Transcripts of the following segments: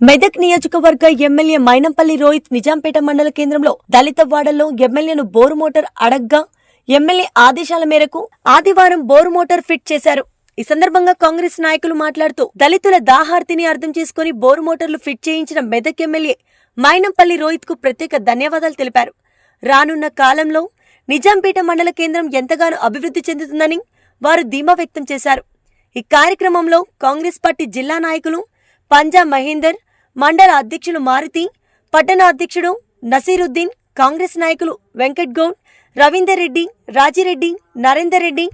మెదక్ నియోజకవర్గ ఎమ్మెల్యే మైనంపల్లి రోహిత్ నిజాంపేట మండల కేంద్రంలో దళిత వాడల్లో ఎమ్మెల్యేను బోరు మోటార్ అడగ్గా ఎమ్మెల్యే ఆదేశాల మేరకు ఆదివారం బోరు మోటార్ ఫిట్ చేశారు. ఈ సందర్భంగా కాంగ్రెస్ నాయకులు మాట్లాడుతూ దళితుల దాహార్తిని అర్థం చేసుకుని బోరు మోటార్లు ఫిట్ చేయించిన మెదక్ ఎమ్మెల్యే మైనంపల్లి రోహిత్కు ప్రత్యేక ధన్యవాదాలు తెలిపారు. రానున్న కాలంలో నిజాంపేట మండల కేంద్రం ఎంతగానో అభివృద్ధి చెందుతుందని వారు ధీమా వ్యక్తం చేశారు. ఈ కార్యక్రమంలో కాంగ్రెస్ పార్టీ జిల్లా నాయకులు పంజా మహేందర్ మండల అధ్యక్షులు మారుతి పట్టణ అధ్యక్షుడు నసీరుద్దీన్ కాంగ్రెస్ నాయకులు వెంకట్ గౌడ్ రవీందర్ రెడ్డి రాజిరెడ్డి నరేందర్ రెడ్డి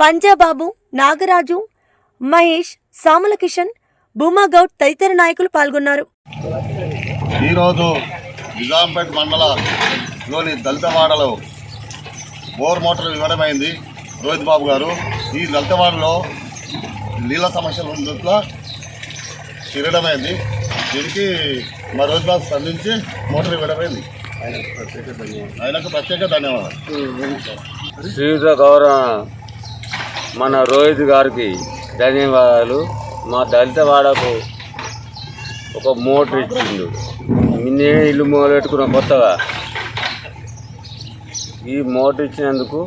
పంజాబాబు నాగరాజు మహేష్ సామల కిషన్ భూమా గౌడ్ తదితర నాయకులు పాల్గొన్నారు. ఈరోజు నిజాంపేట్ మండలంలోని దళితవాడలో బోర్ మోటార్ ఇవ్వడమైంది రోహిత్ బాబు గారు ఈ దళితవాడలో నీళ్ళ సమస్యలు ఉన్నట్ల తిరగడమైంది దీనికి మరోజు బాబు స్పందించి మోటార్ ఇవ్వడమైంది. ఆయనకు ప్రత్యేక ధన్యవాదాలు. శ్రీయుత గౌరవ మన రోహిత్ గారికి ధన్యవాదాలు. మా దళిత వాడకు ఒక మోటర్ ఇచ్చిండు. నిన్నే ఇల్లు మొదలెట్టుకున్న కొత్తగా. ఈ మోటర్ ఇచ్చినందుకు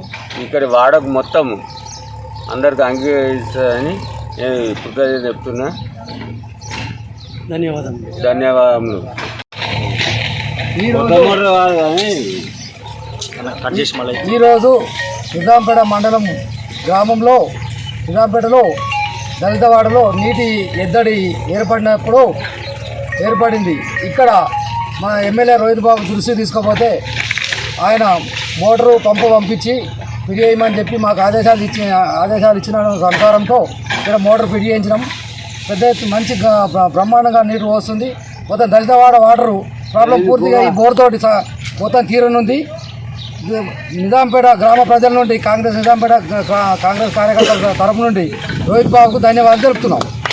ఇక్కడ వాడకు మొత్తం అందరికి అంగీకరిస్తుందని నేను కృతజ్ఞత చెప్తున్నా. ధన్యవాదములు. ఈరోజు నిజాంపేట మండలం గ్రామంలో నిజాంపేటలో దళితవాడలో నీటి ఎద్దడి ఏర్పడినప్పుడు ఏర్పడింది. ఇక్కడ మన ఎమ్మెల్యే రోహిత్ బాబు దృష్టి తీసుకపోతే ఆయన మోటారు పంపు పంపించి ఫిట్ చేయమని చెప్పి మాకు ఆదేశాలు ఇచ్చి ఆదేశాలు ఇచ్చిన సంసారంతో ఇక్కడ మోటార్ ఫిట్ చేయించినాం. పెద్ద ఎత్తు మంచి బ్రహ్మాండంగా నీరు వస్తుంది. మొత్తం దళితవాడ వాటరు ప్రాబ్లం పూర్తిగా ఈ బోర్ తోటి స- మొత్తం తీరనుంది. నిజాంపేట గ్రామ ప్రజల నుండి కాంగ్రెస్ నిజాంపేట కాంగ్రెస్ కార్యకర్తల తరపు నుండి రోహిత్ బాబుకు ధన్యవాదాలు తెలుపుతున్నాం.